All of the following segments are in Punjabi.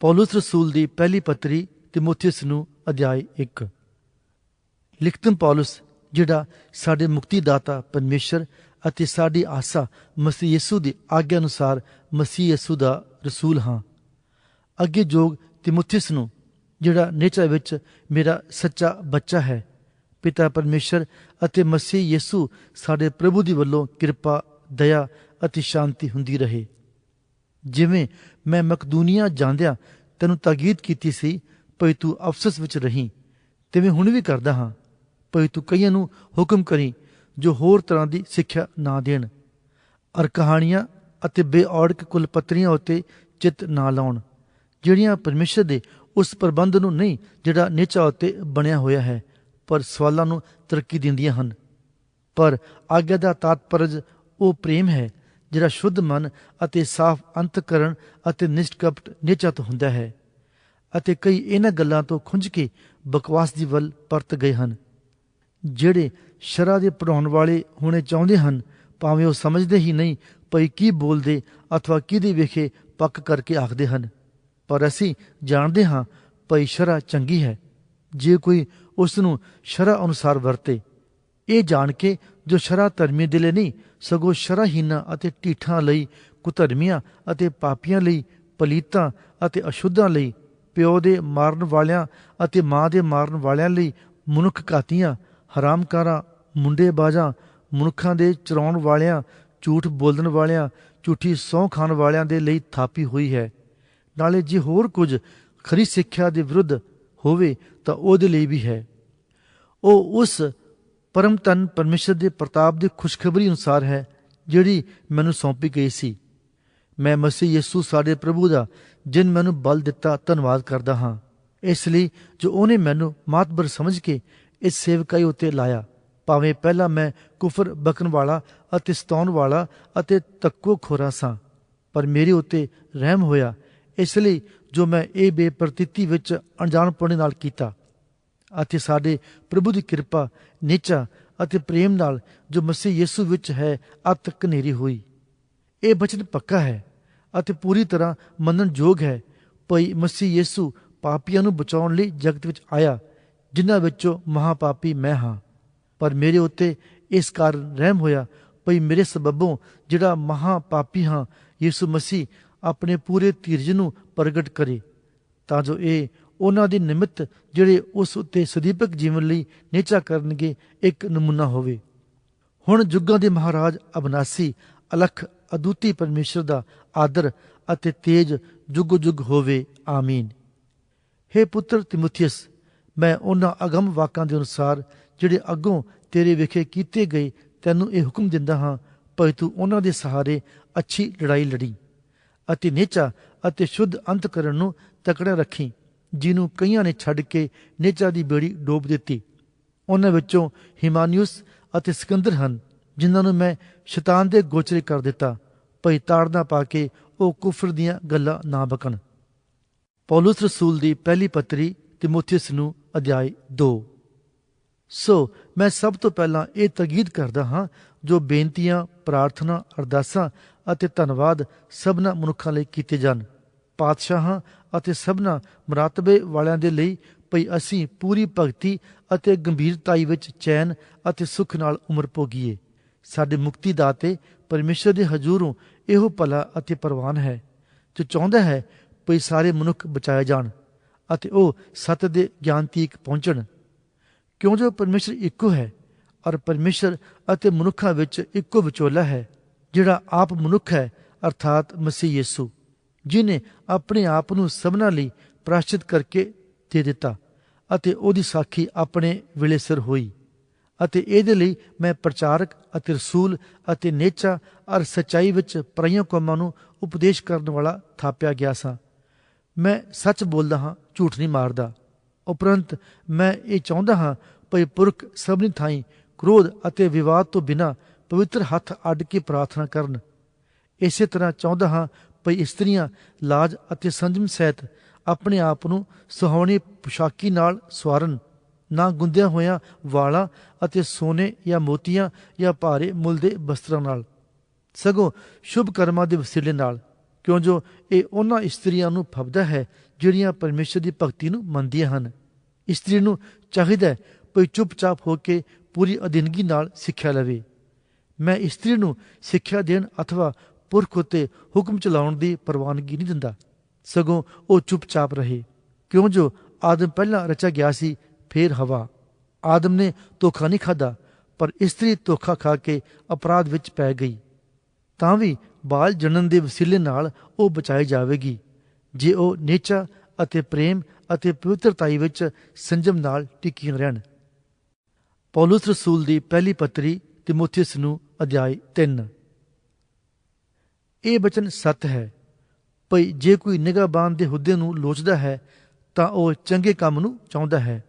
ਪੌਲਸ ਰਸੂਲ ਦੀ ਪਹਿਲੀ ਪੱਤਰੀ ਤਿਮੋਥੀਉਸ ਨੂੰ ਅਧਿਆਇ 1 ਲਿਖਤਮ ਪੌਲਸ, ਜਿਹੜਾ ਸਾਡੇ ਮੁਕਤੀਦਾਤਾ, ਪਰਮੇਸ਼ਰ ਅਤੇ ਸਾਡੀ ਆਸਾ ਮਸੀਹ ਯਿਸੂ ਦੀ ਆਗਿਆ ਅਨੁਸਾਰ ਮਸੀਹ ਯਿਸੂ ਦਾ ਰਸੂਲ ਹਾਂ। ਅੱਗੇ ਜੋਗ ਤਿਮੋਥੀਉਸ ਨੂੰ, ਜਿਹੜਾ ਨੇਚਰ ਵਿੱਚ ਮੇਰਾ ਸੱਚਾ ਬੱਚਾ ਹੈ, ਪਿਤਾ ਪਰਮੇਸ਼ਰ ਅਤੇ ਮਸੀਹ ਯਿਸੂ ਸਾਡੇ ਪ੍ਰਭੂ ਦੀ ਵੱਲੋਂ ਕਿਰਪਾ, ਦਇਆ ਅਤੇ ਸ਼ਾਂਤੀ ਹੁੰਦੀ ਰਹੇ। ਜਿਵੇਂ ਮੈਂ ਮਕਦੂਨੀਆ ਜਾਂਦਿਆਂ ਤੈਨੂੰ ਤਾਕੀਦ ਕੀਤੀ ਸੀ, ਭਈ ਤੂੰ ਅਫਸਸ ਵਿੱਚ ਰਹੀਂ। ਤਿਵੇਂ ਹੁਣ ਵੀ ਕਰਦਾ ਹਾਂ, ਭਈ ਤੂੰ ਕਈਆਂ ਨੂੰ ਹੁਕਮ ਕਰੀ, ਜੋ ਹੋਰ ਤਰ੍ਹਾਂ ਦੀ ਸਿੱਖਿਆ ਨਾ ਦੇਣ। ਅਰ ਕਹਾਣੀਆਂ ਅਤੇ ਬੇਔੜਕ ਕੁਲਪਤਰੀਆਂ ਉਤੇ ਚਿੱਤ ਨਾ ਲਾਉਣ, ਜਿਹੜੀਆਂ ਪਰਮੇਸ਼ਰ ਦੇ ਉਸ ਪ੍ਰਬੰਧ ਨੂੰ ਨਹੀਂ, ਜਿਹੜਾ ਨਿਚਾ ਉਤੇ ਬਣਿਆ ਹੋਇਆ ਹੈ, ਪਰ ਸਵਾਲਾਂ ਨੂੰ ਤਰੱਕੀ ਦਿੰਦੀਆਂ ਹਨ। ਪਰ ਆਗਿਆ ਦਾ ਤਾਤਪਰਜ ਉਹ ਪ੍ਰੇਮ ਹੈ ਜਿਹੜਾ ਸ਼ੁੱਧ ਮਨ ਅਤੇ ਸਾਫ਼ ਅੰਤਕਰਣ ਅਤੇ ਨਿਸ਼ਕਪਟ ਨਿਚਾ ਤੋਂ ਹੁੰਦਾ ਹੈ ਅਤੇ ਕਈ ਇਹਨਾਂ ਗੱਲਾਂ ਤੋਂ ਖੁੰਝ ਕੇ ਬਕਵਾਸ ਦੀ ਵੱਲ ਪਰਤ ਗਏ ਹਨ। ਜਿਹੜੇ ਸ਼ਰਾ ਦੇ ਪੜਾਉਣ ਵਾਲੇ ਹੋਣੇ ਚਾਹੁੰਦੇ ਹਨ, ਭਾਵੇਂ ਉਹ ਸਮਝਦੇ ਹੀ ਨਹੀਂ ਪਈ ਕੀ ਬੋਲਦੇ ਅਥਵਾ ਕਿਹਦੇ ਵੇਖੇ ਪੱਕ ਕਰਕੇ ਆਖਦੇ ਹਨ। ਪਰ ਅਸੀਂ ਜਾਣਦੇ ਹਾਂ ਪਈ ਸ਼ਰਾ ਚੰਗੀ ਹੈ। ਜੇ ਕੋਈ ਉਸ ਨੂੰ ਸ਼ਰਾ ਅਨੁਸਾਰ ਵਰਤੇ, ਇਹ ਜਾਣ ਕੇ ਜੋ ਸ਼ਰਾ ਧਰਮੀ ਦੇ ਲਈ ਨਹੀਂ, ਸਗੋਂ ਸ਼ਰਾਹੀਨਾਂ ਅਤੇ ਢੀਠਾਂ ਲਈ, ਕੁਧਰਮੀਆਂ ਅਤੇ ਪਾਪੀਆਂ ਲਈ, ਪਲੀਤਾਂ ਅਤੇ ਅਸ਼ੁੱਧਾਂ ਲਈ, ਪਿਓ ਦੇ ਮਾਰਨ ਵਾਲਿਆਂ ਅਤੇ ਮਾਂ ਦੇ ਮਾਰਨ ਵਾਲਿਆਂ ਲਈ ਮਨੁੱਖ ਘਾਤੀਆਂ, ਹਰਾਮਕਾਰਾਂ ਮੁੰਡੇ ਬਾਜਾਂ ਮਨੁੱਖਾਂ ਦੇ ਚਰਾਉਣ ਵਾਲਿਆਂ, ਝੂਠ ਬੋਲਣ ਵਾਲਿਆਂ, ਝੂਠੀ ਸੌਂ ਖਾਣ ਵਾਲਿਆਂ ਦੇ ਲਈ ਥਾਪੀ ਹੋਈ ਹੈ। ਨਾਲੇ ਜੇ ਹੋਰ ਕੁਝ ਖਰੀ ਸਿੱਖਿਆ ਦੇ ਵਿਰੁੱਧ ਹੋਵੇ ਤਾਂ ਉਹਦੇ ਲਈ ਵੀ ਹੈ। ਉਹ ਉਸ ਪਰਮ ਤਨ ਪਰਮੇਸ਼ਰ ਦੇ ਪ੍ਰਤਾਪ ਦੀ ਖੁਸ਼ਖਬਰੀ ਅਨੁਸਾਰ ਹੈ, ਜਿਹੜੀ ਮੈਨੂੰ ਸੌਂਪੀ ਗਈ ਸੀ। ਮੈਂ ਮਸੀਹ ਯਿਸੂ ਸਾਡੇ ਪ੍ਰਭੂ ਦਾ, ਜਿਨ ਮੈਨੂੰ ਬਲ ਦਿੱਤਾ, ਧੰਨਵਾਦ ਕਰਦਾ ਹਾਂ। ਇਸ ਲਈ ਜੋ ਉਹਨੇ ਮੈਨੂੰ ਮਾਤਬਰ ਸਮਝ ਕੇ ਇਸ ਸੇਵਕਾਈ ਉਤੇ ਲਾਇਆ, ਭਾਵੇਂ ਪਹਿਲਾਂ ਮੈਂ ਕੁਫਰ ਬਕਨ ਵਾਲਾ ਅਤੇ ਸਤਾਉਣ ਵਾਲਾ ਅਤੇ ਤੱਕੋ ਖੋਰਾ ਸਾਂ, ਪਰ ਮੇਰੇ ਉਤੇ ਰਹਿਮ ਹੋਇਆ। ਇਸ ਲਈ ਜੋ ਮੈਂ ਇਹ ਬੇਪਰਤੀਤੀ ਵਿੱਚ ਅਣਜਾਣਪੁਣੇ ਨਾਲ ਕੀਤਾ ਅਤੇ ਸਾਡੇ ਪ੍ਰਭੂ ਦੀ ਕਿਰਪਾ, ਨਿਚਾ ਅਤੇ ਪ੍ਰੇਮ ਨਾਲ ਜੋ ਮਸੀਹ ਯਿਸੂ ਵਿੱਚ ਹੈ ਅਤ ਕਨੇਰੀ ਹੋਈ। ਇਹ ਬਚਨ ਪੱਕਾ ਹੈ ਅਤੇ ਪੂਰੀ ਤਰ੍ਹਾਂ ਮੰਨਣ ਯੋਗ ਹੈ, ਭਈ ਮਸੀਹ ਯਿਸੂ ਪਾਪੀਆਂ ਨੂੰ ਬਚਾਉਣ ਲਈ ਜਗਤ ਵਿੱਚ ਆਇਆ, ਜਿਨ੍ਹਾਂ ਵਿੱਚੋਂ ਮਹਾਪਾਪੀ ਮੈਂ ਹਾਂ। ਪਰ ਮੇਰੇ ਉੱਤੇ ਇਸ ਕਾਰਨ ਰਹਿਮ ਹੋਇਆ, ਭਈ ਮੇਰੇ ਸਬਬੋਂ ਜਿਹੜਾ ਮਹਾਪਾਪੀ ਹਾਂ, ਯਿਸੂ ਮਸੀਹ ਆਪਣੇ ਪੂਰੇ ਧੀਰਜ ਨੂੰ ਪ੍ਰਗਟ ਕਰੇ, ਤਾਂ ਜੋ ਇਹ ਉਹਨਾਂ ਦੇ ਨਿਮਿਤ ਜਿਹੜੇ ਉਸ ਉੱਤੇ ਸਦੀਪਕ ਜੀਵਨ ਲਈ ਨੇਚਾ ਕਰਨਗੇ, ਇੱਕ ਨਮੂਨਾ ਹੋਵੇ। ਹੁਣ ਜੁਗਾਂ ਦੇ ਮਹਾਰਾਜ ਅਬਨਾਸੀ, ਅਲਖ, ਅਦੁੱਤੀ ਪਰਮੇਸ਼ਰ ਦਾ ਆਦਰ ਅਤੇ ਤੇਜ ਜੁਗ ਜੁਗ ਹੋਵੇ। ਆਮੀਨ। हे ਪੁੱਤਰ ਤਿਮੋਥੀਅਸ, ਮੈਂ ਉਹਨਾਂ ਅਗਮ ਵਾਕਾਂ ਦੇ ਅਨੁਸਾਰ ਜਿਹੜੇ ਅੱਗੋਂ ਤੇਰੇ ਵਿਖੇ ਕੀਤੇ ਗਏ ਤੈਨੂੰ ਇਹ ਹੁਕਮ ਦਿੰਦਾ ਹਾਂ, ਭਈ ਤੂੰ ਉਹਨਾਂ ਦੇ ਸਹਾਰੇ ਅੱਛੀ ਲੜਾਈ ਲੜੀ ਅਤੇ ਨੇਚਾ ਅਤੇ ਸ਼ੁੱਧ ਅੰਤ ਕਰਨ ਨੂੰ ਤਕੜਾ ਰੱਖੀ। ਜਿਹਨੂੰ ਕਈਆਂ ਨੇ ਛੱਡ ਕੇ ਨੇਚਾ ਦੀ ਬੇੜੀ ਡੋਬ ਦਿੱਤੀ। ਉਹਨਾਂ ਵਿੱਚੋਂ ਹਿਮਾਨਿਉਸ ਅਤੇ ਸਿਕੰਦਰ ਹਨ, ਜਿਨ੍ਹਾਂ ਨੂੰ ਮੈਂ ਸ਼ੈਤਾਨ ਦੇ ਗੋਚਰੇ ਕਰ ਦਿੱਤਾ, ਭਈ ਤਾੜਨਾ ਪਾ ਕੇ ਉਹ ਕੁਫਰ ਦੀਆਂ ਗੱਲਾਂ ਨਾ ਬਕਣ। ਪੌਲਸ ਰਸੂਲ ਦੀ ਪਹਿਲੀ ਪੱਤਰੀ ਤਿਮੋਥੀਉਸ ਨੂੰ ਅਧਿਆਇ 2 ਸੋ ਮੈਂ ਸਭ ਤੋਂ ਪਹਿਲਾਂ ਇਹ ਤਗੀਦ ਕਰਦਾ ਹਾਂ, ਜੋ ਬੇਨਤੀਆਂ, ਪ੍ਰਾਰਥਨਾ, ਅਰਦਾਸਾਂ ਅਤੇ ਧੰਨਵਾਦ ਸਭਨਾ ਮਨੁੱਖਾਂ ਲਈ ਕੀਤੇ ਜਾਣ। ਪਾਤਸ਼ਾਹਾਂ ਅਤੇ ਸਭਨਾ ਮਰਾਤਬੇ ਵਾਲਿਆਂ ਦੇ ਲਈ ਭਈ ਅਸੀਂ ਪੂਰੀ ਭਗਤੀ ਅਤੇ ਗੰਭੀਰਤਾਈ ਵਿੱਚ ਚੈਨ ਅਤੇ ਸੁਖ ਨਾਲ ਉਮਰ ਭੋਗੀਏ। ਸਾਡੇ ਮੁਕਤੀ ਦਾਤੇ ਪਰਮੇਸ਼ਰ ਦੇ ਹਜ਼ੂਰੋਂ ਇਹੋ ਭਲਾ ਅਤੇ ਪ੍ਰਵਾਨ ਹੈ, ਜੋ ਚਾਹੁੰਦਾ ਹੈ ਭਈ ਸਾਰੇ ਮਨੁੱਖ ਬਚਾਏ ਜਾਣ ਅਤੇ ਉਹ ਸਤ ਦੇ ਗਿਆਨ ਤੀਕ ਪਹੁੰਚਣ। ਕਿਉਂ ਜੋ ਪਰਮੇਸ਼ਰ ਇੱਕੋ ਹੈ ਔਰ ਪਰਮੇਸ਼ਰ ਅਤੇ ਮਨੁੱਖਾਂ ਵਿੱਚ ਇੱਕੋ ਵਿਚੋਲਾ ਹੈ, ਜਿਹੜਾ ਆਪ ਮਨੁੱਖ ਹੈ, ਅਰਥਾਤ ਮਸੀਹ ਯਿਸੂ। ਜਿਨੇ ਆਪਣੇ ਆਪ ਨੂੰ ਸਭਨਾਂ ਲਈ ਪ੍ਰਾਸ਼ਚਿਤ ਕਰਕੇ ਦੇ ਦਿੱਤਾ ਅਤੇ ਉਹਦੀ ਸਾਖੀ ਆਪਣੇ ਵੇਲੇ ਸਿਰ ਹੋਈ ਅਤੇ ਇਹਦੇ ਲਈ ਮੈਂ ਪ੍ਰਚਾਰਕ ਅਤੇ ਰਸੂਲ ਅਤੇ ਨੇਚਾ ਔਰ ਸਚਾਈ ਵਿੱਚ ਪਰਾਈਆਂ ਕੌਮਾਂ ਨੂੰ ਉਪਦੇਸ਼ ਕਰਨ ਵਾਲਾ ਥਾਪਿਆ ਗਿਆ ਸਾਂ। ਮੈਂ ਸੱਚ ਬੋਲਦਾ ਹਾਂ, ਝੂਠ ਨਹੀਂ ਮਾਰਦਾ। ਉਪਰੰਤ ਮੈਂ ਇਹ ਚਾਹੁੰਦਾ ਹਾਂ, ਭਈ ਪੁਰਖ ਸਭਨੀ ਥਾਈਂ ਕ੍ਰੋਧ ਅਤੇ ਵਿਵਾਦ ਤੋਂ ਬਿਨਾ ਪਵਿੱਤਰ ਹੱਥ ਅੱਡ ਕੇ ਪ੍ਰਾਰਥਨਾ ਕਰਨ। ਇਸੇ ਤਰ੍ਹਾਂ ਚਾਹੁੰਦਾ ਹਾਂ ਭਈ ਇਸਤਰੀਆਂ, ਲਾਜ ਅਤੇ ਸੰਜਮ ਸਹਿਤ ਆਪਣੇ ਆਪ ਨੂੰ ਸੁਹਾਵਣੀ ਪੁਸ਼ਾਕੀ ਨਾਲ ਸਵਾਰਨ। ਨਾ ਗੁੰਦਿਆ ਹੋਇਆਂ ਵਾਲਾਂ ਅਤੇ ਸੋਨੇ ਜਾਂ ਮੋਤੀਆਂ ਜਾਂ ਭਾਰੇ ਮੁੱਲ ਦੇ ਬਸਤਰਾਂ ਨਾਲ। ਸਗੋਂ ਸ਼ੁਭ ਕਰਮਾਂ ਦੇ ਵਸੀਲੇ ਨਾਲ। ਕਿਉਂ ਜੋ ਇਹ ਉਹਨਾਂ ਇਸਤਰੀਆਂ ਨੂੰ ਫਬਦਾ ਹੈ, ਜਿਹੜੀਆਂ ਪਰਮੇਸ਼ਰ ਦੀ ਭਗਤੀ ਨੂੰ ਮੰਨਦੀਆਂ ਹਨ। ਇਸਤਰੀ ਨੂੰ ਚਾਹੀਦਾ ਹੈ ਭਈ ਚੁੱਪਚਾਪ ਹੋ ਕੇ ਪੂਰੀ ਅਧੀਨਗੀ ਨਾਲ ਸਿੱਖਿਆ ਲਵੇ। ਮੈਂ ਇਸਤਰੀ ਨੂੰ ਸਿੱਖਿਆ ਦੇਣ ਅਥਵਾ ਪੁਰਖ ਉਤੇ ਹੁਕਮ ਚਲਾਉਣ ਦੀ ਪ੍ਰਵਾਨਗੀ ਨਹੀਂ ਦਿੰਦਾ। ਸਗੋਂ ਉਹ ਚੁੱਪਚਾਪ ਰਹੇ। ਕਿਉਂ ਜੋ ਆਦਮ ਪਹਿਲਾਂ ਰਚਿਆ ਗਿਆ ਸੀ, ਫੇਰ ਹਵਾ। ਆਦਮ ਨੇ ਧੋਖਾ ਨਹੀਂ ਖਾਦਾ ਪਰ ਇਸਤਰੀ ਧੋਖਾ ਖਾ ਕੇ ਅਪਰਾਧ ਵਿੱਚ ਪੈ ਗਈ। ਤਾਂ ਵੀ ਬਾਲ ਜਨਨ ਦੇ ਵਸੀਲੇ ਨਾਲ ਉਹ ਬਚਾਈ ਜਾਵੇਗੀ। ਜੇ ਉਹ ਨੇਚਾ ਅਤੇ ਪ੍ਰੇਮ ਅਤੇ ਪਵਿੱਤਰਤਾਈ ਵਿੱਚ ਸੰਜਮ ਨਾਲ ਟਿਕੀਆਂ ਰਹਿਣ। ਪੌਲਸ ਰਸੂਲ ਦੀ ਪਹਿਲੀ ਪੱਤਰੀ ਤਿਮੋਥੀਅਸ ਨੂੰ ਅਧਿਆਇ 3 ਇਹ ਬਚਨ ਸੱਤ ਹੈ। ਭਈ ਜੇ ਕੋਈ ਨਿਗਾਹਬਾਨ ਦੇ ਹੁੱਦੇ ਨੂੰ ਲੋਚਦਾ ਹੈ, ਤਾਂ ਉਹ ਚੰਗੇ ਕੰਮ ਨੂੰ ਚਾਹੁੰਦਾ ਹੈ।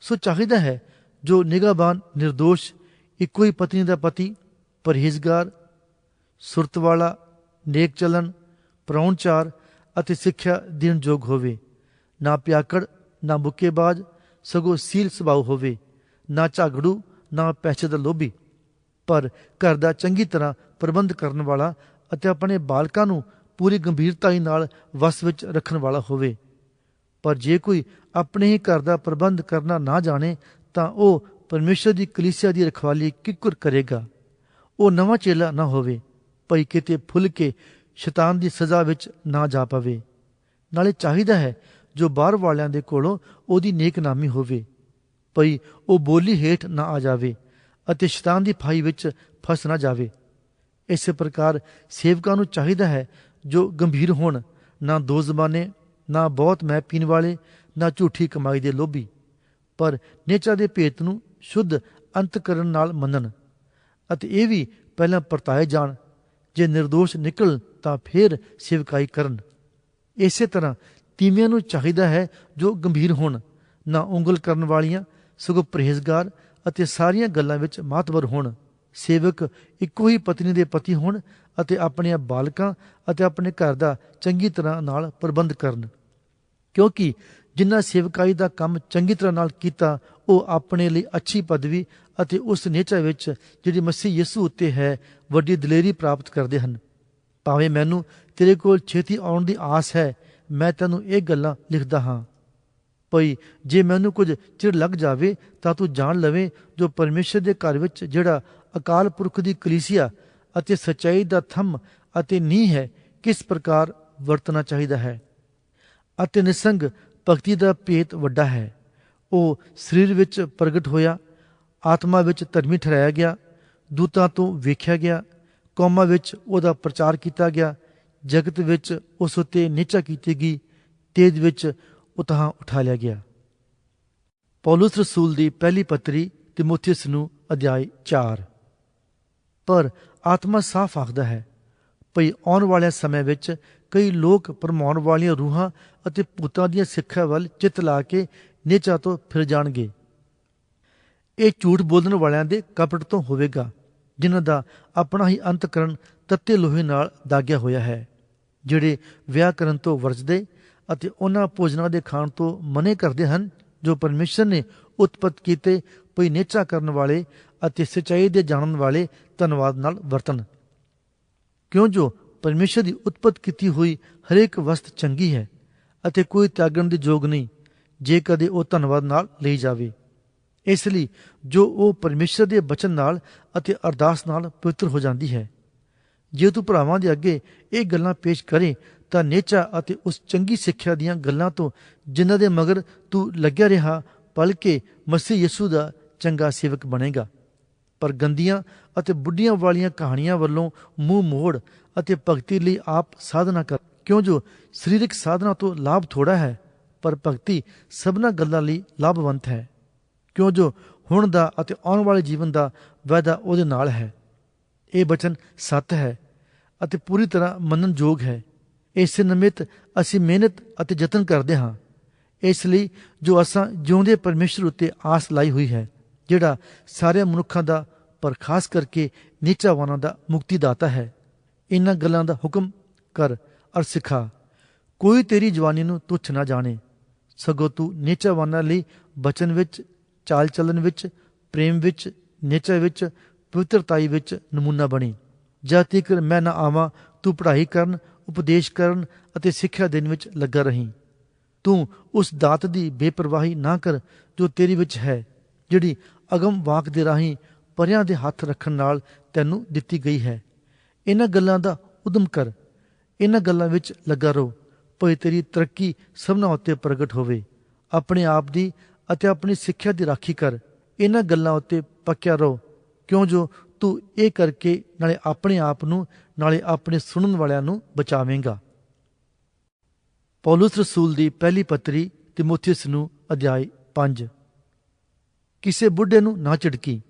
ਸੋ ਚਾਹੀਦਾ ਹੈ, ਜੋ ਨਿਗਾਹਬਾਨ નિર્ਦੋਸ਼ ਇੱਕੋ ਹੀ ਪਤਨੀ ਦਾ ਪਤੀ, ਪਰਹੇਜ਼ਗਾਰ ਸੁਰਤ ਵਾਲਾ ਨੇਕ ਚਲਨ, ਪ੍ਰਾਹੁਣਚਾਰ ਅਤੇ ਸਿੱਖਿਆ ਦੇਣ ਯੋਗ ਹੋਵੇ। ਨਾ ਪਿਆਕੜ, ਨਾ ਮੁੱਕੇਬਾਜ਼, ਸਗੋਂ ਸੀਲ ਸੁਭਾਅ ਹੋਵੇ। ਨਾ ਝਗੜੂ, ਨਾ ਪੈਸੇ ਦਾ ਲੋਭੀ। ਪਰ ਘਰ ਦਾ ਚੰਗੀ ਤਰ੍ਹਾਂ ਪ੍ਰਬੰਧ ਕਰਨ ਵਾਲਾ ਅਤੇ ਆਪਣੇ ਬਾਲਕਾਂ ਨੂੰ ਪੂਰੀ ਗੰਭੀਰਤਾਈ ਨਾਲ ਵਸ ਵਿੱਚ ਰੱਖਣ ਵਾਲਾ ਹੋਵੇ। ਪਰ ਜੇ ਕੋਈ ਆਪਣੇ ਹੀ ਘਰ ਦਾ ਪ੍ਰਬੰਧ ਕਰਨਾ ਨਾ ਜਾਣੇ, ਤਾਂ ਉਹ ਪਰਮੇਸ਼ਰ ਦੀ ਕਲੀਸਿਆ ਦੀ ਰਖਵਾਲੀ ਕਿੱਕਰ ਕਰੇਗਾ। ਉਹ ਨਵਾਂ ਚੇਲਾ ਨਾ ਹੋਵੇ, ਭਈ ਕਿਤੇ ਫੁੱਲ ਕੇ ਸ਼ੈਤਾਨ ਦੀ ਸਜ਼ਾ ਵਿੱਚ ਨਾ ਜਾ ਪਵੇ। ਨਾਲੇ ਚਾਹੀਦਾ ਹੈ ਜੋ ਬਾਹਰ ਵਾਲਿਆਂ ਦੇ ਕੋਲੋਂ ਉਹਦੀ ਨੇਕਨਾਮੀ ਹੋਵੇ। ਭਈ ਉਹ ਬੋਲੀ ਹੇਠ ਨਾ ਆ ਜਾਵੇ ਅਤੇ ਸ਼ੈਤਾਨ ਦੀ ਫਾਈ ਵਿੱਚ ਫਸ ਨਾ ਜਾਵੇ। ਇਸੇ ਪ੍ਰਕਾਰ ਸੇਵਕਾਂ ਨੂੰ ਚਾਹੀਦਾ ਹੈ ਜੋ ਗੰਭੀਰ ਹੋਣ, ਨਾ ਦੋ ਜ਼ਬਾਨੇ, ਨਾ ਬਹੁਤ ਮੈਂ ਪੀਣ ਵਾਲੇ, ਨਾ ਝੂਠੀ ਕਮਾਈ ਦੇ ਲੋਭੀ, ਪਰ ਨੇਚਾ ਦੇ ਭੇਤ ਨੂੰ ਸ਼ੁੱਧ ਅੰਤ ਕਰਨ ਨਾਲ ਮੰਨਣ ਅਤੇ ਇਹ ਵੀ ਪਹਿਲਾਂ ਪਰਤਾਏ ਜਾਣ, ਜੇ નિર્ਦੋਸ਼ ਨਿਕਲ ਤਾਂ ਫਿਰ ਸੇਵਕਾਈ ਕਰਨ। ਇਸੇ ਤਰ੍ਹਾਂ ਤੀਵਿਆਂ ਨੂੰ ਚਾਹੀਦਾ ਹੈ ਜੋ ਗੰਭੀਰ ਹੋਣ, ਨਾ ਉਂਗਲ ਕਰਨ ਵਾਲੀਆਂ, ਸਗੋਂ ਪਰਹੇਜ਼ਗਾਰ ਅਤੇ ਸਾਰੀਆਂ ਗੱਲਾਂ ਵਿੱਚ ਮਾਤਵਰ ਹੋਣ। ਸੇਵਕ ਇੱਕੋ ਹੀ ਪਤਨੀ ਦੇ ਪਤੀ ਹੋਣ ਅਤੇ ਆਪਣੇ ਬਾਲਕਾਂ ਅਤੇ ਆਪਣੇ ਘਰ ਦਾ ਚੰਗੀ ਤਰ੍ਹਾਂ ਨਾਲ ਪ੍ਰਬੰਧ ਕਰਨ। ਕਿਉਂਕਿ ਜਿਨ੍ਹਾਂ ਸੇਵਕਾਈ ਦਾ ਕੰਮ ਚੰਗੀ ਤਰ੍ਹਾਂ ਨਾਲ ਕੀਤਾ, ਉਹ ਆਪਣੇ ਲਈ ਅੱਛੀ ਪਦਵੀ ਅਤੇ ਉਸ ਨੇਚਾ ਵਿੱਚ ਜਿਹੜੀ ਮਸੀਹ ਯਿਸੂ ਉੱਤੇ ਹੈ, ਵੱਡੀ ਦਲੇਰੀ ਪ੍ਰਾਪਤ ਕਰਦੇ ਹਨ। ਭਾਵੇਂ ਮੈਨੂੰ ਤੇਰੇ ਕੋਲ ਛੇਤੀ ਆਉਣ ਦੀ ਆਸ ਹੈ, ਮੈਂ ਤੈਨੂੰ ਇਹ ਗੱਲਾਂ ਲਿਖਦਾ ਹਾਂ। ਭਈ ਜੇ ਮੈਨੂੰ ਕੁਝ ਚਿਰ ਲੱਗ ਜਾਵੇ ਤਾਂ ਤੂੰ ਜਾਣ ਲਵੇਂ ਜੋ ਪਰਮੇਸ਼ਰ ਦੇ ਘਰ ਵਿੱਚ ਜਿਹੜਾ ਅਕਾਲ ਪੁਰਖ ਦੀ ਕਲੀਸਿਆ ਅਤੇ ਸਚਾਈ ਦਾ ਥੰਮ ਅਤੇ ਨੀਂਹ ਹੈ, ਕਿਸ ਪ੍ਰਕਾਰ ਵਰਤਣਾ ਚਾਹੀਦਾ ਹੈ? ਅਤੇ ਨਿਸੰਗ ਭਗਤੀ ਦਾ ਭੇਤ ਵੱਡਾ ਹੈ। ਉਹ ਸਰੀਰ ਵਿੱਚ ਪ੍ਰਗਟ ਹੋਇਆ, ਆਤਮਾ ਵਿੱਚ ਧਰਮੀ ਠਹਿਰਾਇਆ ਗਿਆ, ਦੂਤਾਂ ਤੋਂ ਵੇਖਿਆ ਗਿਆ, ਕੌਮਾਂ ਵਿੱਚ ਉਹਦਾ ਪ੍ਰਚਾਰ ਕੀਤਾ ਗਿਆ, ਜਗਤ ਵਿੱਚ ਉਸ ਉਤੇ ਨਿਚਾ ਕੀਤੀ ਗਈ, ਤੇਜ ਵਿੱਚ ਉਤਹਾਂ ਉਠਾ ਲਿਆ ਗਿਆ। ਪੌਲਸ ਰਸੂਲ ਦੀ ਪਹਿਲੀ ਪੱਤਰੀ ਤਿਮੋਥੀਅਸ ਨੂੰ ਅਧਿਆਇ 4 ਪਰ ਆਤਮਾ ਸਾਫ਼ ਆਖਦਾ ਹੈ, ਭਈ ਆਉਣ ਵਾਲੇ ਸਮੇਂ ਵਿੱਚ ਕਈ ਲੋਕ ਪਰਮਾਉਣ ਵਾਲੀਆਂ ਰੂਹਾਂ ਅਤੇ ਭੂਤਾਂ ਦੀਆਂ ਸਿੱਖਿਆ ਵੱਲ ਚਿੱਤ ਲਾ ਕੇ ਨੇਚਾ ਤੋਂ ਫਿਰ ਜਾਣਗੇ। ਇਹ ਝੂਠ ਬੋਲਣ ਵਾਲਿਆਂ ਦੇ ਕਪਟ ਤੋਂ ਹੋਵੇਗਾ, ਜਿਨ੍ਹਾਂ ਦਾ ਆਪਣਾ ਹੀ ਅੰਤਕਰਨ ਤੱਤੇ ਲੋਹੇ ਨਾਲ ਦਾਗਿਆ ਹੋਇਆ ਹੈ, ਜਿਹੜੇ ਵਿਆਹ ਕਰਨ ਤੋਂ ਵਰਜਦੇ ਅਤੇ ਉਹਨਾਂ ਭੋਜਨਾਂ ਦੇ ਖਾਣ ਤੋਂ ਮਨੇ ਕਰਦੇ ਹਨ, ਜੋ ਪਰਮੇਸ਼ਰ ਨੇ ਉਤਪਤ ਕੀਤੇ ਪਈ ਨੇਚਾ ਕਰਨ ਵਾਲੇ ਅਤੇ ਸਚਾਈ ਦੇ ਜਾਣਨ ਵਾਲੇ ਧੰਨਵਾਦ ਨਾਲ ਵਰਤਨ। ਕਿਉਂ ਜੋ ਪਰਮੇਸ਼ਰ ਦੀ ਉਤਪਤ ਕੀਤੀ ਹੋਈ ਹਰੇਕ ਵਸਤ ਚੰਗੀ ਹੈ ਅਤੇ ਕੋਈ ਤਿਆਗਣ ਦੇ ਯੋਗ ਨਹੀਂ, ਜੇ ਕਦੇ ਉਹ ਧੰਨਵਾਦ ਨਾਲ ਲਈ ਜਾਵੇ। ਇਸ ਲਈ ਜੋ ਉਹ ਪਰਮੇਸ਼ਰ ਦੇ ਬਚਨ ਨਾਲ ਅਤੇ ਅਰਦਾਸ ਨਾਲ ਪਵਿੱਤਰ ਹੋ ਜਾਂਦੀ ਹੈ। ਜੇ ਤੂੰ ਭਰਾਵਾਂ ਦੇ ਅੱਗੇ ਇਹ ਗੱਲਾਂ ਪੇਸ਼ ਕਰੇ ਤਾਂ ਨੇਚਾ ਅਤੇ ਉਸ ਚੰਗੀ ਸਿੱਖਿਆ ਦੀਆਂ ਗੱਲਾਂ ਤੋਂ ਜਿਨ੍ਹਾਂ ਦੇ ਮਗਰ ਤੂੰ ਲੱਗਿਆ ਰਿਹਾ ਕੇ ਮਸੀਹ ਯਿਸੂ ਦਾ ਚੰਗਾ ਸੇਵਕ ਬਣੇਗਾ। ਪਰ ਗੰਦੀਆਂ ਅਤੇ ਬੁੱਢੀਆਂ ਵਾਲੀਆਂ ਕਹਾਣੀਆਂ ਵੱਲੋਂ ਮੂੰਹ ਮੋੜ ਅਤੇ ਭਗਤੀ ਲਈ ਆਪ ਸਾਧਨਾ ਕਰ। ਕਿਉਂ ਜੋ ਸਰੀਰਕ ਸਾਧਨਾ ਤੋਂ ਲਾਭ ਥੋੜਾ ਹੈ, ਪਰ ਭਗਤੀ ਸਭਨਾ ਗੱਲਾਂ ਲਈ ਲਾਭਵੰਤ ਹੈ। ਕਿਉਂ ਜੋ ਹੁਣ ਦਾ ਅਤੇ ਆਉਣ ਵਾਲੇ ਜੀਵਨ ਦਾ ਵਾਅਦਾ ਉਹਦੇ ਨਾਲ ਹੈ। ਇਹ ਬਚਨ ਸੱਤ ਹੈ ਅਤੇ ਪੂਰੀ ਤਰ੍ਹਾਂ ਮੰਨਣਯੋਗ ਹੈ। ਇਸ ਨਿਮਿਤ ਅਸੀਂ ਮਿਹਨਤ ਅਤੇ ਯਤਨ ਕਰਦੇ ਹਾਂ। ਇਸ ਲਈ ਜੋ ਅਸਾਂ ਜਿਉਂਦੇ ਪਰਮੇਸ਼ਰ ਉੱਤੇ ਆਸ ਲਾਈ ਹੋਈ ਹੈ, ਜਿਹੜਾ ਸਾਰੇ ਮਨੁੱਖਾਂ ਦਾ ਪਰ ਖਾਸ ਕਰਕੇ ਨੀਚਾਵਾਨਾਂ ਦਾ ਮੁਕਤੀ ਦਾਤਾ ਹੈ। ਇਹਨਾਂ ਗੱਲਾਂ ਦਾ ਹੁਕਮ ਕਰ ਅਰ ਸਿਖਾ, ਕੋਈ ਤੇਰੀ ਜਵਾਨੀ ਨੂੰ ਤੁੱਛ ਨਾ ਜਾਣੇ। ਸਗੋਂ ਤੂੰ ਨੀਚਾਵਾਨਾਂ ਲਈ ਬਚਨ ਵਿੱਚ, ਚਾਲ ਚੱਲਣ ਵਿੱਚ, ਪ੍ਰੇਮ ਵਿੱਚ, ਨੇਚਰ ਵਿੱਚ, ਪਵਿੱਤਰਤਾਈ ਵਿੱਚ ਨਮੂਨਾ ਬਣੀ। ਜਦ ਤੱਕ ਮੈਂ ਨਾ ਆਵਾਂ, ਤੂੰ ਪੜ੍ਹਾਈ ਕਰਨ ਉਪਦੇਸ਼ ਕਰਨ ਅਤੇ ਸਿੱਖਿਆ ਦੇਣ ਵਿੱਚ ਲੱਗਾ ਰਹੀਂ। ਤੂੰ ਉਸ ਦਾਤ ਦੀ ਬੇਪਰਵਾਹੀ ਨਾ ਕਰ ਜੋ ਤੇਰੀ ਵਿੱਚ ਹੈ, ਜਿਹੜੀ ਅਗਮ ਵਾਕ ਦੇ ਰਾਹੀਂ ਪਰਿਆਂ ਦੇ ਹੱਥ ਰੱਖਣ ਨਾਲ ਤੈਨੂੰ ਦਿੱਤੀ ਗਈ ਹੈ। ਇਹਨਾਂ ਗੱਲਾਂ ਦਾ ਉਦਮ ਕਰ। ਇਹਨਾਂ ਗੱਲਾਂ ਵਿੱਚ ਲੱਗਾ ਰਹੋ, ਭਈ ਤੇਰੀ ਤਰੱਕੀ ਸਭਨਾਂ ਉੱਤੇ ਪ੍ਰਗਟ ਹੋਵੇ। ਆਪਣੇ ਆਪ ਦੀ ਅਤੇ ਆਪਣੀ ਸਿੱਖਿਆ ਦੀ ਰਾਖੀ ਕਰ। ਇਹਨਾਂ ਗੱਲਾਂ ਉੱਤੇ ਪੱਕਿਆ ਰਹੋ। ਕਿਉਂ ਜੋ ਤੂੰ ਇਹ ਕਰਕੇ ਨਾਲੇ ਆਪਣੇ ਆਪ ਨੂੰ, ਨਾਲੇ ਆਪਣੇ ਸੁਣਨ ਵਾਲਿਆਂ ਨੂੰ ਬਚਾਵੇਂਗਾ। ਪੌਲਸ ਰਸੂਲ ਦੀ ਪਹਿਲੀ ਪੱਤਰੀ ਤਿਮੋਥੀਉਸ ਨੂੰ ਅਧਿਆਇ 5 ਕਿਸੇ ਬੁੱਢੇ ਨੂੰ ਨਾ ਝਿੜਕੀ,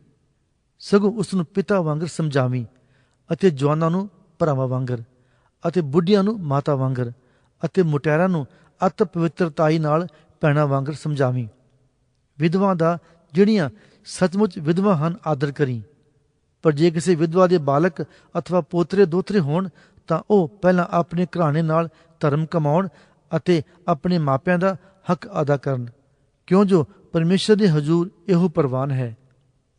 ਸਗੋਂ ਉਸ ਨੂੰ ਪਿਤਾ ਵਾਂਗਰ ਸਮਝਾਵੀਂ ਅਤੇ ਜਵਾਨਾਂ ਨੂੰ ਭਰਾਵਾਂ ਵਾਂਗਰ ਅਤੇ ਬੁੱਢੀਆਂ ਨੂੰ ਮਾਤਾ ਵਾਂਗਰ ਅਤੇ ਮੁਟਿਆਰਾਂ ਨੂੰ ਅਤ ਪਵਿੱਤਰਤਾਈ ਨਾਲ ਭੈਣਾਂ ਵਾਂਗਰ ਸਮਝਾਵੀਂ। ਵਿਧਵਾ ਦਾ ਜਿਹੜੀਆਂ ਸੱਚਮੁੱਚ ਵਿਧਵਾ ਹਨ ਆਦਰ ਕਰੀ। ਪਰ ਜੇ ਕਿਸੇ ਵਿਧਵਾ ਦੇ ਬਾਲਕ ਅਥਵਾ ਪੋਤਰੇ ਦੋਤਰੇ ਹੋਣ, ਤਾਂ ਉਹ ਪਹਿਲਾਂ ਆਪਣੇ ਘਰਾਣੇ ਨਾਲ ਧਰਮ ਕਮਾਉਣ ਅਤੇ ਆਪਣੇ ਮਾਪਿਆਂ ਦਾ ਹੱਕ ਅਦਾ ਕਰਨ। ਕਿਉਂ ਜੋ ਪਰਮੇਸ਼ਰ ਦੇ ਹਜ਼ੂਰ ਇਹੋ ਪ੍ਰਵਾਨ ਹੈ।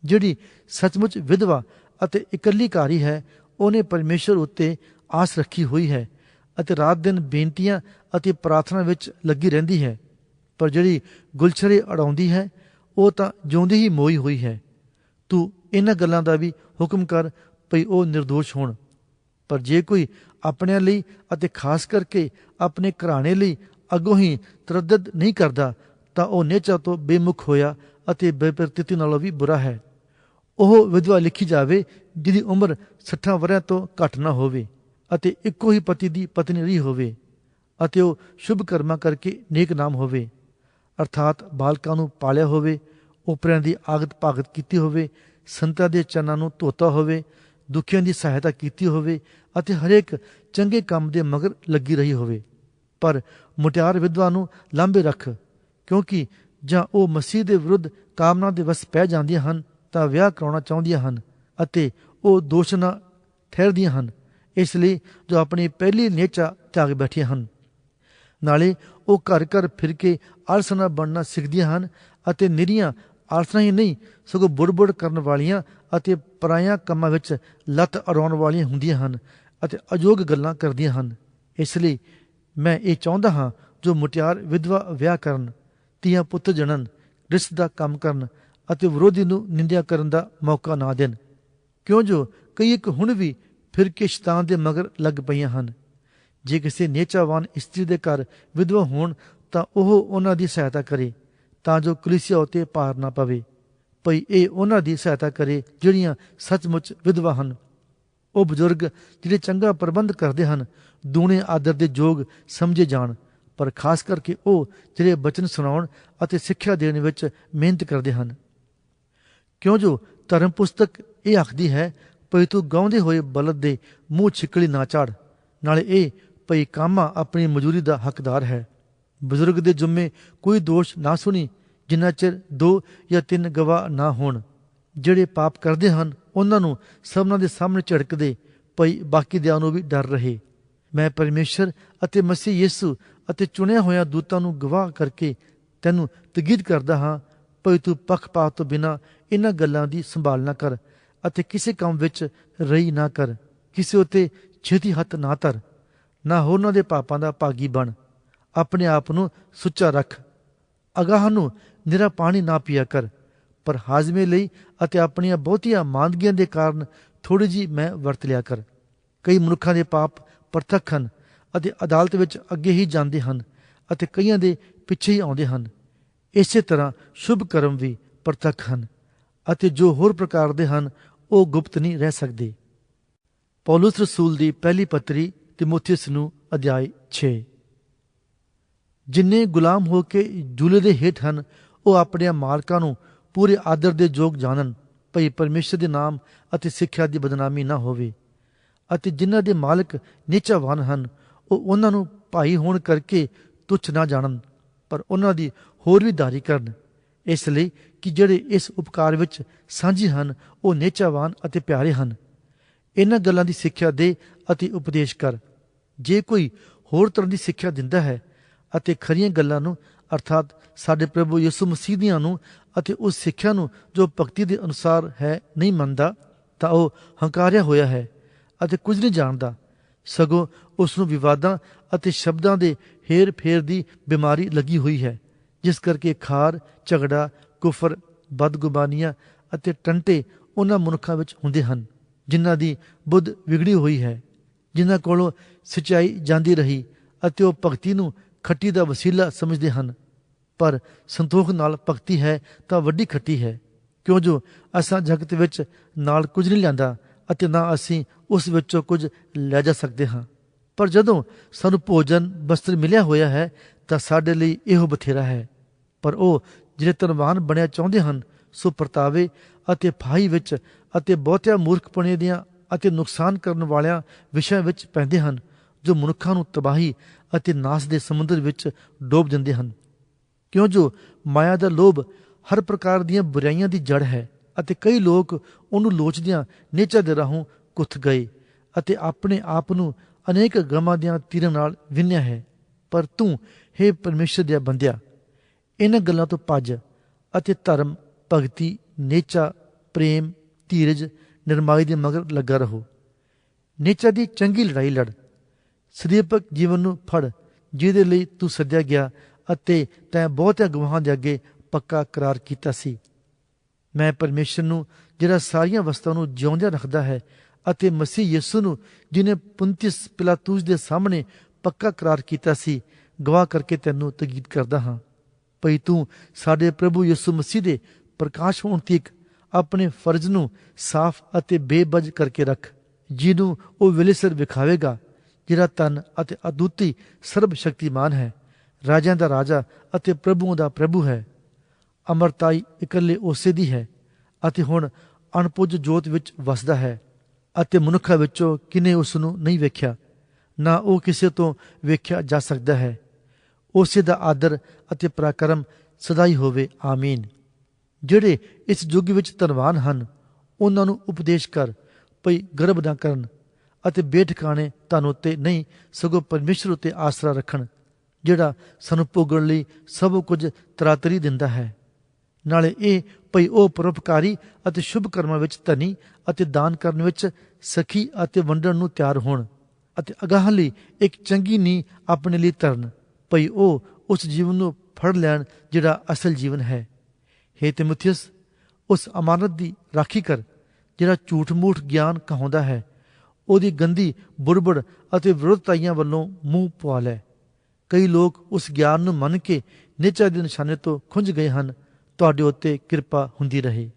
ਜਿਹੜੀ ਸੱਚਮੁੱਚ ਵਿਧਵਾ ਅਤੇ ਇਕੱਲੀ ਘਾਰੀ ਹੈ, ਉਹਨੇ ਪਰਮੇਸ਼ਰ ਉੱਤੇ ਆਸ ਰੱਖੀ ਹੋਈ ਹੈ ਅਤੇ ਰਾਤ ਦਿਨ ਬੇਨਤੀਆਂ ਅਤੇ ਪ੍ਰਾਰਥਨਾ ਵਿੱਚ ਲੱਗੀ ਰਹਿੰਦੀ ਹੈ। ਪਰ ਜਿਹੜੀ ਗੁਲਛਰੇ ਅੜਾਉਂਦੀ ਹੈ, ਉਹ ਤਾਂ ਜਿਉਂਦੀ ਹੀ ਮੋਈ ਹੋਈ ਹੈ। ਤੂੰ ਇਹਨਾਂ ਗੱਲਾਂ ਦਾ ਵੀ ਹੁਕਮ ਕਰ ਭਈ ਉਹ નિર્ਦੋਸ਼ ਹੋਣ। ਪਰ ਜੇ ਕੋਈ ਆਪਣਿਆਂ ਲਈ ਅਤੇ ਖਾਸ ਕਰਕੇ ਆਪਣੇ ਘਰਾਣੇ ਲਈ ਅੱਗੋਂ ਹੀ ਤਰਦਦ ਨਹੀਂ ਕਰਦਾ, ਤਾਂ ਉਹ ਨੇਚਾ ਤੋਂ ਬੇਮੁਖ ਹੋਇਆ ਅਤੇ ਬੇਪਰਤਿਤੀ ਨਾਲੋਂ ਵੀ ਬੁਰਾ ਹੈ। ਉਹ ਵਿਧਵਾ ਲਿਖੀ ਜਾਵੇ ਜਿਹਦੀ ਉਮਰ 60 ਵਰਿਆਂ ਤੋਂ ਘੱਟ ਨਾ ਹੋਵੇ ਅਤੇ ਇੱਕੋ ਹੀ ਪਤੀ ਦੀ ਪਤਨੀ ਰਹੀ ਹੋਵੇ ਅਤੇ ਉਹ ਸ਼ੁਭ ਕਰਮਾਂ ਕਰਕੇ ਨੇਕ ਨਾਮ ਹੋਵੇ। ਅਰਥਾਤ ਬਾਲਕਾਂ ਨੂੰ ਪਾਲਿਆ ਹੋਵੇ ਉਪਰਿਆਂ ਦੀ ਆਗਤ ਭਾਗਤ ਕੀਤੀ ਹੋਵੇ ਸੰਤਾਂ ਦੇ ਚਰਨਾਂ ਨੂੰ ਧੋਤਾ ਹੋਵੇ, ਦੁਖੀਆਂ ਦੀ ਸਹਾਇਤਾ ਕੀਤੀ ਹੋਵੇ ਅਤੇ ਹਰੇਕ ਚੰਗੇ ਕੰਮ ਦੇ ਮਗਰ ਲੱਗੀ ਰਹੀ ਹੋਵੇ। ਪਰ ਮੁਟਿਆਰ ਵਿਧਵਾ ਨੂੰ ਲਾਂਬੇ ਰੱਖ, ਕਿਉਂਕਿ ਜਾਂ ਉਹ ਮਸੀਹ ਦੇ ਵਿਰੁੱਧ ਕਾਮਨਾ ਦੇ ਵਸ ਪੈ ਜਾਂਦੀਆਂ ਹਨ, ਤਾਂ ਵਿਆਹ ਕਰਾਉਣਾ ਚਾਹੁੰਦੀਆਂ ਹਨ ਅਤੇ ਉਹ ਦੋਸ਼ਨਾ ਠਹਿਰਦੀਆਂ ਹਨ, ਇਸ ਲਈ ਜੋ ਆਪਣੀ ਪਹਿਲੀ ਨੇਚਾ ਤਿਆਗ ਬੈਠੀਆਂ ਹਨ। ਨਾਲੇ ਉਹ ਘਰ ਘਰ ਫਿਰ ਕੇ ਆਲਸਨਾ ਬਣਨਾ ਸਿੱਖਦੀਆਂ ਹਨ ਅਤੇ ਨਿਰੀਆਂ ਆਲਸਣਾ ਹੀ ਨਹੀਂ, ਸਗੋਂ ਬੁੜਬੁੜ ਕਰਨ ਵਾਲੀਆਂ ਅਤੇ ਪਰਾਇਆ ਕੰਮਾਂ ਵਿੱਚ ਲੱਤ ਅੜਾਉਣ ਵਾਲੀਆਂ ਹੁੰਦੀਆਂ ਹਨ ਅਤੇ ਅਯੋਗ ਗੱਲਾਂ ਕਰਦੀਆਂ ਹਨ। ਇਸ ਲਈ ਮੈਂ ਇਹ ਚਾਹੁੰਦਾ ਹਾਂ, ਜੋ ਮੁਟਿਆਰ ਵਿਧਵਾ ਵਿਆਹ ਕਰਨ ਤੀਆਂ ਪੁੱਤ ਜਣਨ, ਰਿਸ਼ਤ ਦਾ ਕੰਮ ਕਰਨ ਅਤੇ ਵਿਰੋਧੀ ਨੂੰ ਨਿੰਦਿਆ ਕਰਨ ਦਾ ਮੌਕਾ ਨਾ ਦੇਣ। ਕਿਉਂ ਜੋ ਕਈ ਇੱਕ ਹੁਣ ਵੀ ਫਿਰ ਕੇ ਸ਼ੈਤਾਨ ਦੇ ਮਗਰ ਲੱਗ ਪਈਆਂ ਹਨ। ਜੇ ਕਿਸੇ ਨੇਚਾਵਾਨ ਇਸਤਰੀ ਦੇ ਘਰ ਵਿਧਵਾ ਹੋਣ, ਤਾਂ ਉਹ ਉਹਨਾਂ ਦੀ ਸਹਾਇਤਾ ਕਰੇ। ਤਾਂ ਜੋ ਕਲੀਸਿਆ ਉਤੇ ਪਾਰ ਨਾ ਪਵੇ। ਭਈ ਇਹ ਉਹਨਾਂ ਦੀ ਸਹਾਇਤਾ ਕਰੇ ਜਿਹੜੀਆਂ ਸੱਚਮੁੱਚ ਵਿਧਵਾ ਹਨ। ਉਹ ਬਜ਼ੁਰਗ ਜਿਹੜੇ ਚੰਗਾ ਪ੍ਰਬੰਧ ਕਰਦੇ ਹਨ, ਦੂਣੇ ਆਦਰ ਦੇ ਯੋਗ ਸਮਝੇ ਜਾਣ, ਪਰ ਖਾਸ ਕਰਕੇ ਉਹ ਜਿਹੜੇ ਬਚਨ ਸੁਣਾਉਣ ਅਤੇ ਸਿੱਖਿਆ ਦੇਣ ਵਿੱਚ ਮਿਹਨਤ ਕਰਦੇ ਹਨ। ਕਿਉਂ ਜੋ ਧਰਮ ਪੁਸਤਕ ਇਹ ਆਖਦੀ ਹੈ, ਭਈ ਤੂੰ ਗਾਉਂਦੇ ਹੋਏ ਬਲਦ ਦੇ ਮੂੰਹ ਛਿਕਲੀ ਨਾ ਝਾੜ, ਨਾਲੇ ਇਹ ਭਈ ਕਾਮਾ ਆਪਣੀ ਮਜ਼ਦੂਰੀ ਦਾ ਹੱਕਦਾਰ ਹੈ। ਬਜ਼ੁਰਗ ਦੇ ਜੁਮੇ ਕੋਈ ਦੋਸ਼ ਨਾ ਸੁਣੀ, ਜਿੰਨਾ ਚਿਰ ਦੋ ਜਾਂ ਤਿੰਨ ਗਵਾਹ ਨਾ ਹੋਣ। ਜਿਹੜੇ ਪਾਪ ਕਰਦੇ ਹਨ, ਉਹਨਾਂ ਨੂੰ ਸਭਨਾਂ ਦੇ ਸਾਹਮਣੇ ਝੜਕਦੇ, ਭਈ ਬਾਕੀ ਦਿਆਂ ਨੂੰ ਵੀ ਡਰ ਰਹੇ। ਮੈਂ ਪਰਮੇਸ਼ਰ ਅਤੇ ਮਸੀਹ ਯਿਸੂ ਅਤੇ ਚੁਣਿਆ ਹੋਇਆ ਦੂਤਾਂ ਨੂੰ ਗਵਾਹ ਕਰਕੇ ਤੈਨੂੰ ਤਗੀਦ ਕਰਦਾ ਹਾਂ, ਭਈ ਤੂੰ ਪੱਖਪਾਤ ਤੋਂ ਬਿਨਾ ਇਹਨਾਂ ਗੱਲਾਂ ਦੀ ਸੰਭਾਲ ਨਾ ਕਰ ਅਤੇ ਕਿਸੇ ਕੰਮ ਵਿੱਚ ਰਹੀ ਨਾ ਕਰ। ਕਿਸੇ ਉਤੇ ਛੇਤੀ ਹੱਥ ਨਾ ਧਰ, ਨਾ ਹੋਰਨਾਂ ਦੇ ਪਾਪਾਂ ਦਾ ਭਾਗੀ ਬਣ। ਆਪਣੇ ਆਪ ਨੂੰ ਸੁੱਚਾ ਰੱਖ। ਅਗਾਹ ਨੂੰ ਨਿਰਾ ਪਾਣੀ ਨਾ ਪੀਆ ਕਰ। ਪਰ ਹਾਜ਼ਮੇ ਲਈ ਅਤੇ ਆਪਣੀਆਂ ਬਹੁਤੀਆਂ ਮਾਂਦਗੀਆਂ ਦੇ ਕਾਰਨ ਥੋੜੀ ਜੀ ਮੈਂ ਵਰਤ ਲਿਆ ਕਰ। ਕਈ ਮਨੁੱਖਾਂ ਦੇ ਪਾਪ ਪ੍ਰਤੱਖ ਹਨ ਅਤੇ ਅਦਾਲਤ ਵਿੱਚ ਅੱਗੇ ਹੀ ਜਾਂਦੇ ਹਨ ਅਤੇ ਕਈਆਂ ਦੇ ਪਿੱਛੇ ਹੀ ਆਉਂਦੇ ਹਨ। ਇਸੇ ਤਰ੍ਹਾਂ ਸ਼ੁਭ ਕਰਮ ਵੀ ਪ੍ਰਤੱਖ ਹਨ ਅਤੇ ਜੋ ਹੋਰ ਪ੍ਰਕਾਰ ਦੇ ਹਨ, ਉਹ ਗੁਪਤ ਨਹੀਂ ਰਹਿ ਸਕਦੇ। ਪੌਲਸ ਰਸੂਲ ਦੀ ਪਹਿਲੀ ਪੱਤਰੀ ਤਿਮੋਥੀਉਸ ਨੂੰ ਅਧਿਆਇ 6 ਜਿੰਨੇ ਗੁਲਾਮ ਹੋ ਕੇ ਜੁਲੇ ਦੇ ਹੇਠ ਹਨ, ਉਹ ਆਪਣੇ ਮਾਲਕਾਂ ਨੂੰ ਪੂਰੇ ਆਦਰ ਦੇ ਯੋਗ ਜਾਣਨ, ਭਈ ਪਰਮੇਸ਼ਰ ਦੇ ਨਾਮ ਅਤੇ ਸਿੱਖਿਆ ਦੀ ਬਦਨਾਮੀ ਨਾ ਹੋਵੇ। ਅਤੇ ਜਿਨ੍ਹਾਂ ਦੇ ਮਾਲਕ ਨੀਚਾਵਾਨ ਹਨ, ਉਹ ਉਹਨਾਂ ਨੂੰ ਭਾਈ ਹੋਣ ਕਰਕੇ ਤੁੱਛ ਨਾ ਜਾਣਨ, ਪਰ ਉਹਨਾਂ ਦੀ ਹੋਰ ਵੀ ਦਾਰੀ ਕਰਨ। ਇਸ ਲਈ ਕਿ ਜਿਹੜੇ ਇਸ ਉਪਕਾਰ ਵਿੱਚ ਸਾਂਝੀ ਹਨ, ਉਹ ਨੇਚਾਵਾਨ ਅਤੇ ਪਿਆਰੇ ਹਨ। ਇਹਨਾਂ ਗੱਲਾਂ ਦੀ ਸਿੱਖਿਆ ਦੇ ਅਤੇ ਉਪਦੇਸ਼ ਕਰ। ਜੇ ਕੋਈ ਹੋਰ ਤਰ੍ਹਾਂ ਦੀ ਸਿੱਖਿਆ ਦਿੰਦਾ ਹੈ ਅਤੇ ਖਰੀਆਂ ਗੱਲਾਂ ਨੂੰ, ਅਰਥਾਤ ਸਾਡੇ ਪ੍ਰਭੂ ਯਿਸੂ ਮਸੀਹ ਦੀਆਂ ਨੂੰ ਅਤੇ ਉਸ ਸਿੱਖਿਆ ਨੂੰ ਜੋ ਭਗਤੀ ਦੇ ਅਨੁਸਾਰ ਹੈ ਨਹੀਂ ਮੰਨਦਾ, ਤਾਂ ਉਹ ਹੰਕਾਰਿਆ ਹੋਇਆ ਹੈ ਅਤੇ ਕੁਝ ਨਹੀਂ ਜਾਣਦਾ। ਸਗੋਂ ਉਸ ਨੂੰ ਵਿਵਾਦਾਂ ਅਤੇ ਸ਼ਬਦਾਂ ਦੇ ਹੇਰ-ਫੇਰ ਦੀ ਬਿਮਾਰੀ ਲੱਗੀ ਹੋਈ ਹੈ, ਜਿਸ ਕਰਕੇ ਖਾਰ, ਝਗੜਾ, ਕੁਫਰ, ਬਦਗੁਬਾਨੀਆਂ ਅਤੇ ਟੰਟੇ ਉਹਨਾਂ ਮਨੁੱਖਾਂ ਵਿੱਚ ਹੁੰਦੇ ਹਨ, ਜਿਨ੍ਹਾਂ ਦੀ ਬੁੱਧ ਵਿਗੜੀ ਹੋਈ ਹੈ, ਜਿਨ੍ਹਾਂ ਕੋਲੋਂ ਸਚਾਈ ਜਾਂਦੀ ਰਹੀ ਅਤੇ ਉਹ ਭਗਤੀ ਨੂੰ ਖੱਟੀ ਦਾ ਵਸੀਲਾ ਸਮਝਦੇ ਹਨ। ਪਰ ਸੰਤੋਖ ਨਾਲ ਭਗਤੀ ਹੈ ਤਾਂ ਵੱਡੀ ਖੱਟੀ ਹੈ। ਕਿਉਂ ਜੋ ਅਸਾਂ ਜਗਤ ਵਿੱਚ ਨਾਲ ਕੁਝ ਨਹੀਂ ਲਿਆਂਦਾ ਅਤੇ ਨਾ ਅਸੀਂ ਉਸ ਵਿੱਚੋਂ ਕੁਝ ਲੈ ਜਾ ਸਕਦੇ ਹਾਂ। ਪਰ ਜਦੋਂ ਸਾਨੂੰ ਭੋਜਨ ਬਸਤਰ ਮਿਲਿਆ ਹੋਇਆ ਹੈ ਤਾਂ ਸਾਡੇ ਲਈ ਇਹੋ ਬਥੇਰਾ ਹੈ। ਪਰ ਉਹ ਜਿਹੜੇ ਧਨਵਾਨ ਬਣਿਆ ਚਾਹੁੰਦੇ ਹਨ, ਸੋ ਪਰਤਾਵੇ ਅਤੇ ਫਾਈ ਵਿੱਚ ਅਤੇ ਬਹੁਤਿਆਂ ਮੂਰਖਪਣੇ ਦੀਆਂ ਅਤੇ ਨੁਕਸਾਨ ਕਰਨ ਵਾਲਿਆਂ ਵਿਸ਼ਿਆਂ ਵਿੱਚ ਪੈਂਦੇ ਹਨ। ਜੋ ਮਨੁੱਖਾਂ ਨੂੰ ਤਬਾਹੀ ਅਤੇ ਨਾਸ ਦੇ ਸਮੁੰਦਰ ਵਿੱਚ ਡੋਬ ਦਿੰਦੇ ਹਨ। ਕਿਉਂ ਜੋ ਮਾਇਆ ਦਾ ਲੋਭ ਹਰ ਪ੍ਰਕਾਰ ਦੀਆਂ ਬੁਰਾਈਆਂ ਦੀ ਜੜ ਹੈ ਅਤੇ ਕਈ ਲੋਕ ਉਹਨੂੰ ਲੋਚਦਿਆਂ ਨੇਚਾ ਦੇ ਰਾਹੋਂ ਕੁੱਥ ਗਏ ਅਤੇ ਆਪਣੇ ਆਪ ਨੂੰ ਅਨੇਕ ਗਮਾਂ ਦੀਆਂ ਤੀਰਾਂ ਨਾਲ ਵਿੰਨਿਆ ਹੈ। ਪਰ ਤੂੰ हे ਪਰਮੇਸ਼ਰ ਦੇ ਬੰਦਿਆ, ਇਹਨਾਂ ਗੱਲਾਂ ਤੋਂ ਭੱਜ ਅਤੇ ਧਰਮ, ਭਗਤੀ, ਨੇਚਾ, ਪ੍ਰੇਮ, ਧੀਰਜ, ਨਿਰਮਾਈ ਦੇ ਮਗਰ ਲੱਗਾ ਰਹੋ। ਨੇਚਾ ਦੀ ਚੰਗੀ ਲੜਾਈ ਲੜ ਸਦੀਪਕ ਜੀਵਨ ਨੂੰ ਫੜ, ਜਿਹਦੇ ਲਈ ਤੂੰ ਸੱਦਿਆ ਗਿਆ ਅਤੇ ਤੈਂ ਬਹੁਤਿਆਂ ਗਵਾਹਾਂ ਦੇ ਅੱਗੇ ਪੱਕਾ ਕਰਾਰ ਕੀਤਾ ਸੀ। ਮੈਂ ਪਰਮੇਸ਼ਰ ਨੂੰ, ਜਿਹੜਾ ਸਾਰੀਆਂ ਵਸਤਾਂ ਨੂੰ ਜਿਉਂਦਿਆਂ ਰੱਖਦਾ ਹੈ ਅਤੇ ਮਸੀਹ ਯਿਸੂ ਨੂੰ ਜਿਨੇ ਪੁੰਤਿਸ ਪਿਲਾਤੂਸ ਦੇ ਸਾਹਮਣੇ ਪੱਕਾ ਕਰਾਰ ਕੀਤਾ ਸੀ, ਗਵਾਹ ਕਰਕੇ ਤੈਨੂੰ ਤਗੀਦ ਕਰਦਾ ਹਾਂ। ਭਈ ਤੂੰ ਸਾਡੇ ਪ੍ਰਭੂ ਯਿਸੂ ਮਸੀਹ ਦੇ ਪ੍ਰਕਾਸ਼ ਹੋਣ ਤੀਕ ਆਪਣੇ ਫਰਜ਼ ਨੂੰ ਸਾਫ਼ ਅਤੇ ਬੇਬਜ ਕਰਕੇ ਰੱਖ, ਜਿਹਨੂੰ ਉਹ ਵਿਲੇਸਰ ਵਿਖਾਵੇਗਾ। ਜਿਹੜਾ ਤਨ ਅਤੇ ਅਦੁੱਤੀ ਸਰਬ ਸ਼ਕਤੀਮਾਨ ਹੈ, ਰਾਜਿਆਂ ਦਾ ਰਾਜਾ ਅਤੇ ਪ੍ਰਭੂ ਦਾ ਪ੍ਰਭੂ ਹੈ। ਅਮਰਤਾਈ ਇਕੱਲੇ ਉਸੇ ਦੀ ਹੈ ਅਤੇ ਹੁਣ ਅਣਪੁੱਜ ਜੋਤ ਵਿੱਚ ਵਸਦਾ ਹੈ ਅਤੇ ਮਨੁੱਖਾਂ ਵਿੱਚੋਂ ਕਿਨੇ ਉਸ ਨੂੰ ਨਹੀਂ ਵੇਖਿਆ, ਨਾ ਉਹ ਕਿਸੇ ਤੋਂ ਵੇਖਿਆ ਜਾ ਸਕਦਾ ਹੈ। ਉਸੇ ਦਾ ਆਦਰ ਅਤੇ ਪ੍ਰਕਰਮ ਸਦਾਈ ਹੋਵੇ, ਆਮੀਨ। ਜਿਹੜੇ ਇਸ ਯੁੱਗ ਵਿੱਚ ਧਨਵਾਨ ਹਨ, ਉਹਨਾਂ ਨੂੰ ਉਪਦੇਸ਼ ਕਰ ਭਈ ਗਰਭ ਨਾ ਕਰਨ ਅਤੇ ਬੇਠਿਕਾਣੇ ਤੁਹਾਨੂੰ ਉੱਤੇ ਨਹੀਂ, ਸਗੋਂ ਪਰਮੇਸ਼ਰ ਉੱਤੇ ਆਸਰਾ ਰੱਖਣ, ਜਿਹੜਾ ਸਾਨੂੰ ਭੋਗਣ ਲਈ ਸਭ ਕੁਝ ਤਰਾਤਰੀ ਦਿੰਦਾ ਹੈ। ਨਾਲੇ ਇਹ ਭਈ ਉਹ ਪਰਉਪਕਾਰੀ ਅਤੇ ਸ਼ੁਭ ਕਰਮਾਂ ਵਿੱਚ ਧਨੀ ਅਤੇ ਦਾਨ ਕਰਨ ਵਿੱਚ ਸਖੀ ਅਤੇ ਵੰਡਣ ਨੂੰ ਤਿਆਰ ਹੋਣ ਅਤੇ ਅਗਾਹ ਲਈ ਇੱਕ ਚੰਗੀ ਨੀ ਆਪਣੇ ਲਈ ਧਰਨ, ਭਈ ਉਹ ਉਸ ਜੀਵਨ ਨੂੰ ਫੜ ਲੈਣ ਜਿਹੜਾ ਅਸਲ ਜੀਵਨ ਹੈ। हे ਤਿਮੋਥੀਅਸ, ਉਸ ਅਮਾਨਤ ਦੀ ਰਾਖੀ ਕਰ, ਜਿਹੜਾ ਝੂਠ-ਮੂਠ ਗਿਆਨ ਕਹਾਉਂਦਾ ਹੈ। ਉਹਦੀ ਗੰਦੀ ਬੁੜਬੁੜ ਅਤੇ ਵਿਰੋਧਤਾਈਆਂ ਵੱਲੋਂ ਮੂੰਹ ਪਵਾ ਲੈ ਕਈ ਲੋਕ ਉਸ ਗਿਆਨ ਨੂੰ ਮੰਨ ਕੇ ਨਿਚਾ ਦੇ ਨਿਸ਼ਾਨੇ ਤੋਂ ਖੁੰਝ ਗਏ ਹਨ। ਤੁਹਾਡੇ ਉੱਤੇ ਕਿਰਪਾ ਹੁੰਦੀ ਰਹੇ।